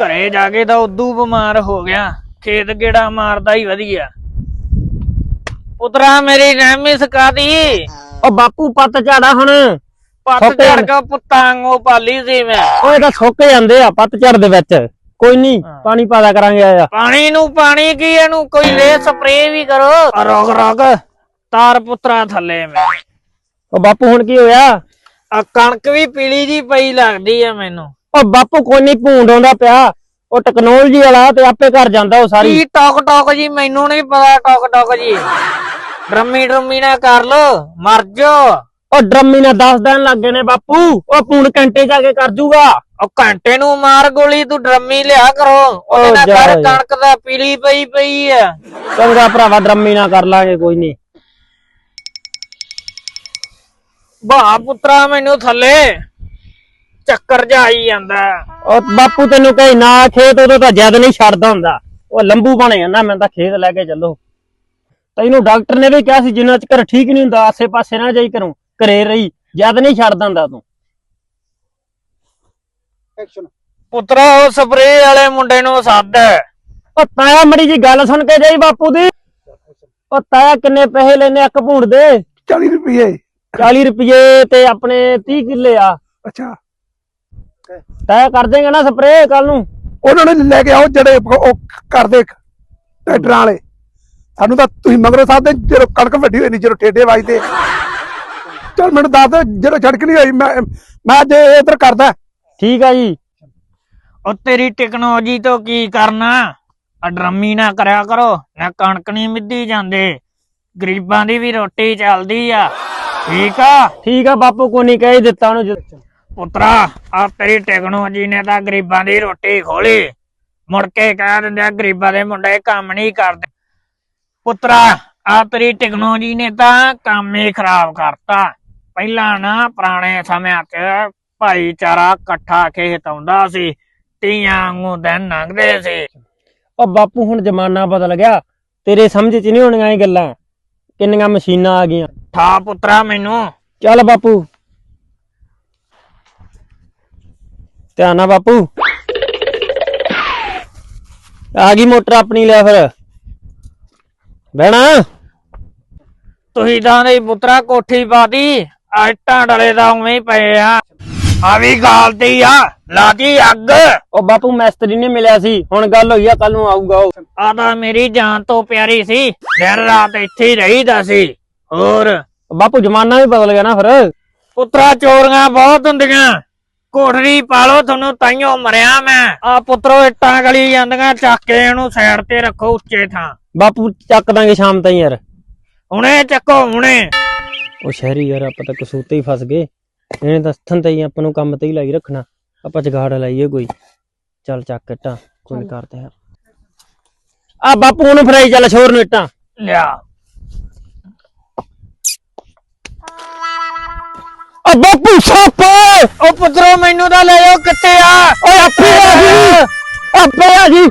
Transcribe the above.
ਘਰੇ ਜਾ ਕੇ ਤਾਂ ਉਦੋਂ ਬਿਮਾਰ ਹੋ ਗਿਆ। ਖੇਤ ਗੇੜਾ ਮਾਰਦਾ ਹੀ ਵਧੀਆ। ਪੁੱਤਰਾ ਮੇਰੀ ਰਹਿਮੀ ਸਕਾਦੀ ਉਹ ਬਾਪੂ ਪੱਤ ਝਾੜਾ ਹੁਣ। ਪੱਤ ਸੁੱਕ ਝੜ। ਕੇ ਪੁੱਤਾਂਗੋ ਪਾਲੀ ਸੀ ਮੈਂ। ਓਏ ਤਾਂ ਸੁੱਕ ਜਾਂਦੇ ਆ ਪੱਤ ਝੜ ਦੇ ਵਿੱਚ। ਕੋਈ ਨਹੀਂ। ਪਾਣੀ ਪਾਦਾ ਕਰਾਂਗੇ ਆ ਪਾਣੀ ਨੂੰ ਪਾਣੀ ਕੀ ਇਹਨੂੰ? ਕੋਈ ਰੇ ਸਪਰੇ ਵੀ ਕਰੋ। ਰੋਕ ਰੋਕ। ਤਾਰ ਪੁੱਤਰਾ ਥੱਲੇ ਮੈਂ। ਉਹ ਬਾਪੂ ਹੁਣ ਕੀ ਹੋਇਆ? ਆ ਕਣਕ ਵੀ ਪੀਲੀ ਜੀ ਪਈ ਲੱਗਦੀ ਆ ਮੈਨੂੰ। ਉਹ ਬਾਪੂ ਕੋਈ ਨਹੀਂ ਭੂੰਡ ਆਉਂਦਾ ਪਿਆ। ਉਹ ਟੈਕਨੋਲੋਜੀ ਵਾਲਾ ਤੇ ਆਪੇ ਘਰ ਜਾਂਦਾ ਉਹ ਸਾਰੀ। ਕੀ ਟੋਕ ਟੋਕ ਜੀ ਮੈਨੂੰ ਨਹੀਂ ਪਤਾ ਟੋਕ ਟੋਕ ਜੀ। ਡਰਮੀ ਡਰਮੀ ਨਾ ਕਰ ਲੋ ਮਰ ਜੋ। ਉਹ ਡਰਮੀ ਨਾਲ 10 ਦਿਨ ਲੱਗ ਨੇ ਬਾਪੂ। ਉਹ ਪੂਣ ਘੰਟੇ ਜਾ ਕੇ ਕਰ ਜੂਗਾ। ਉਹ ਘੰਟੇ ਨੂੰ ਮਾਰ ਗੋਲੀ ਤੂੰ ਡਰਮੀ ਲਿਆ ਕਰੋ। ਉਹਦੇ ਨਾਲ ਕਰ। ਕਣਕ ਦਾ ਪੀਲੀ ਪਈ ਪਈ ਆ। ਚੰਗਾ ਭਰਾਵਾ ਡਰਮੀ ਨਾਲ ਕਰ ਲਾਂਗੇ ਕੋਈ ਨਹੀਂ ਬਾ ਪੁੱਤਰਾ ਮੈਨੂੰ ਥੱਲੇ। ਚੱਕਰ ਜਾ ਆਈ ਜਾਂਦਾ। ਉਹ ਬਾਪੂ ਤੈਨੂੰ ਕਹੀ ਨਾ ਖੇਤ ਉਦੋਂ ਤਾਂ ਜਦ ਨਹੀਂ ਛੱਡਦਾ ਹੁੰਦਾ। ਉਹ ਲੰਬੂ ਬਣੇ ਜਾਂਦਾ ਮੈਂ ਤਾਂ ਖੇਤ ਲੈ ਕੇ ਚੱਲੋ। ਤੈਨੂੰ ਡਾਕਟਰ ਨੇ ਵੀ ਕਿਹਾ ਸੀ ਜਿੰਨਾ ਚਿਰ ਠੀਕ ਨਹੀਂ ਹੁੰਦਾ ਆਸੇ ਪਾਸੇ ਨਾ ਜਾਈ ਕਰੂੰ ਘਰੇ ਰਹੀ ਜਦ ਨਹੀਂ ਛੱਡਦਾ ਹੁੰਦਾ ਤੂੰ। ਪੁੱਤਰਾ ਉਹ ਸਪਰੇ ਵਾਲੇ ਮੁੰਡੇ ਨੂੰ ਸੱਦ। ਉਹ ਤਾਇਆ ਮੜੀ ਜੀ ਗੱਲ ਸੁਣ ਕੇ ਜਾਈ ਬਾਪੂ ਦੀ। ਉਹ ਤਾਇਆ ਕਿੰਨੇ ਪੈਸੇ ਲੈਨੇ ਇੱਕ ਭੂੰਡ ਦੇ? 40 ਰੁਪਏ 40 ਰੁਪਏ ਤੇ ਆਪਣੇ 30 ਕਿੱਲੇ ਆ। ਅੱਛਾ। ਤਾਇਆ ਕਰ ਦੇਗਾ ਨਾ ਸਪਰੇ ਕੱਲ ਨੂੰ। ਉਹਨਾਂ ਨੇ ਲੈ ਕੇ ਆਓ ਜਿਹੜੇ ਉਹ ਕਰਦੇ ਟਰੈਕਟਰਾਂ ਵਾਲੇ। ਸਾਨੂੰ ਤਾਂ ਤੁਸੀਂ ਮਗਰੋਂ ਸਾਹਿਬ ਦੇ ਜਦੋਂ ਕਣਕ ਵੱਡੀ ਹੋਈ ਨਹੀਂ ਜਦੋਂ ਠੇਡੇ ਵੱਜਦੇ। ਚਲ ਮੈਨੂੰ ਦੱਸ ਦੇ ਜਦੋਂ ਛੜਕ ਨਹੀਂ ਹੋਈ ਮੈਂ ਮੈਂ ਅੱਜ ਇਧਰ ਕਰਦਾ। ਠੀਕ ਆ ਜੀ। ਉਹ ਤੇਰੀ ਟੈਕਨੋਲੋਜੀ ਤੋਂ ਕੀ ਕਰਨਾ? ਆ ਡਰਮੀ ਨਾ ਕਰਿਆ ਕਰੋ ਨਾ ਕਣਕ ਨਹੀਂ ਮਿੱਧੀ ਜਾਂਦੇ। ਗਰੀਬਾਂ ਦੀ ਵੀ ਰੋਟੀ ਚੱਲਦੀ ਆ। ਠੀਕ ਆ? ਠੀਕ ਆ ਬਾਪੂ ਕੋਈ ਨਹੀਂ ਕਹਿ ਦਿੱਤਾ ਉਹਨੂੰ ਪੁੱਤਰਾ ਆ ਤੇਰੀ ਟੈਕਨੋਲੋਜੀ ਨੇ ਤਾਂ ਗਰੀਬਾਂ ਦੀ ਰੋਟੀ ਖੋਲੀ। ਮੁੜ ਕੇ ਕਹਿ ਦਿੰਦੇ ਆ ਗਰੀਬਾਂ ਦੇ ਮੁੰਡੇ ਕੰਮ ਨਹੀਂ ਕਰਦੇ। ਪੁੱਤਰਾ ਆ ਤੇਰੀ ਟੈਕਨੋਲੋਜੀ ਨੇ ਤਾਂ ਕੰਮ ਹੀ ਖਰਾਬ ਕਰਤਾ। ਪਹਿਲਾਂ ਨਾ ਪੁਰਾਣੇ ਸਮਿਆਂ 'ਚ ਭਾਈਚਾਰਾ ਇਕੱਠਾ ਖੇਤ ਆਉਂਦਾ ਸੀ ਤੀਆਂ ਵਾਂਗੂ ਦਿਨ ਲੰਘਦੇ ਸੀ। ਉਹ ਬਾਪੂ ਹੁਣ ਜ਼ਮਾਨਾ ਬਦਲ ਗਿਆ। ਤੇਰੇ ਸਮਝ 'ਚ ਨਹੀਂ ਹੋਣੀਆਂ ਇਹ ਗੱਲਾਂ। ਕਿੰਨੀਆਂ ਮਸ਼ੀਨਾਂ ਆ ਗਈਆਂ। ਠਾ ਪੁੱਤਰਾ ਮੈਨੂੰ। ਚੱਲ ਬਾਪੂ। ਧਿਆਨ ਨਾਲ ਬਾਪੂ। ਆ ਗਈ ਮੋਟਰ ਆਪਣੀ ਲੈ ਫਿਰ। ਬਹਿਣਾ। ਤੁਸੀਂ ਤਾਂ ਨਹੀਂ ਪੁੱਤਰਾ ਕੋਠੀ ਪਾਦੀ ਆਟਾਂ ਡਲੇ ਦਾ ਉਵੇਂ ਹੀ ਪਏ ਆ। ਆ ਵੀ ਗਾਲਤੀ ਆ ਲਾਦੀ ਅੱਗ। ਉਹ ਬਾਪੂ ਮੈਸਤਰੀ ਨੇ ਮਿਲਿਆ ਸੀ ਹੁਣ ਗੱਲ ਹੋਈ ਆ ਕੱਲ ਨੂੰ ਆਊਗਾ ਉਹ। ਆ ਤਾਂ ਮੇਰੀ ਜਾਨ ਤੋਂ ਪਿਆਰੀ ਸੀ ਦਿਨ ਰਾਤ ਇੱਥੇ ਹੀ ਰਹੀਦਾ ਸੀ। ਹੋਰ? ਬਾਪੂ ਜ਼ਮਾਨਾ ਵੀ ਬਦਲ ਗਿਆ ਨਾ ਫਿਰ। ਪੁੱਤਰਾ ਚੋਰੀਆਂ ਬਹੁਤ ਹੁੰਦੀਆਂ। ਕੋਠੜੀ ਪਾਲੋ ਤੁਹਾਨੂੰ ਤਾਈਓ ਮਰਿਆ ਮੈਂ। ਆ ਪੁੱਤਰੋ ਇੱਟਾਂ ਗਲੀ ਜਾਂਦੀਆਂ ਚੱਕ ਕੇ ਇਹਨੂੰ ਸਾਈਡ ਤੇ ਰੱਖੋ ਉੱਚੇ ਥਾਂ। ਬਾਪੂ ਚੱਕ ਦਾਂਗੇ ਸ਼ਾਮ ਤਾਈਂ ਯਾਰ। ਹੁਣੇ ਚੱਕੋ ਹੁਣੇ। ਉਹ ਸ਼ਹਿਰੀ ਯਾਰ ਆਪਾਂ ਤਾਂ ਕਸੂਤੇ ਹੀ ਫਸ ਗਏ। ਇਹਨੇ ਤਾਂ ਹੱਥਾਂ ਤੇ ਹੀ ਆਪਾਂ ਨੂੰ ਕੰਮ ਤੇ ਹੀ ਲਾਈ ਰੱਖਣਾ। ਆਪਾਂ ਜਗਾੜ ਲਾਈਏ ਕੋਈ। ਚੱਲ ਚੱਕ ਇੱਟਾਂ ਕੋਈ ਨੀ ਕਰਦੇ ਹਾਂ। ਆ ਬਾਪੂ ਨੂੰ ਫਰਾਈ ਚੱਲ ਛੋਰ ਨੂੰ ਇੱਟਾਂ। ਲਿਆ। ਆ ਬਾਪੂ ਸੱਪ ਉਹ ਪੁੱਤਰੋ ਮੈਨੂੰ ਤਾਂ ਲੈ ਜਾਓ ਕਿੱਥੇ ਆ? ਓਏ ਆਪੇ ਆ ਜੀ ਆਪੇ ਆ ਜੀ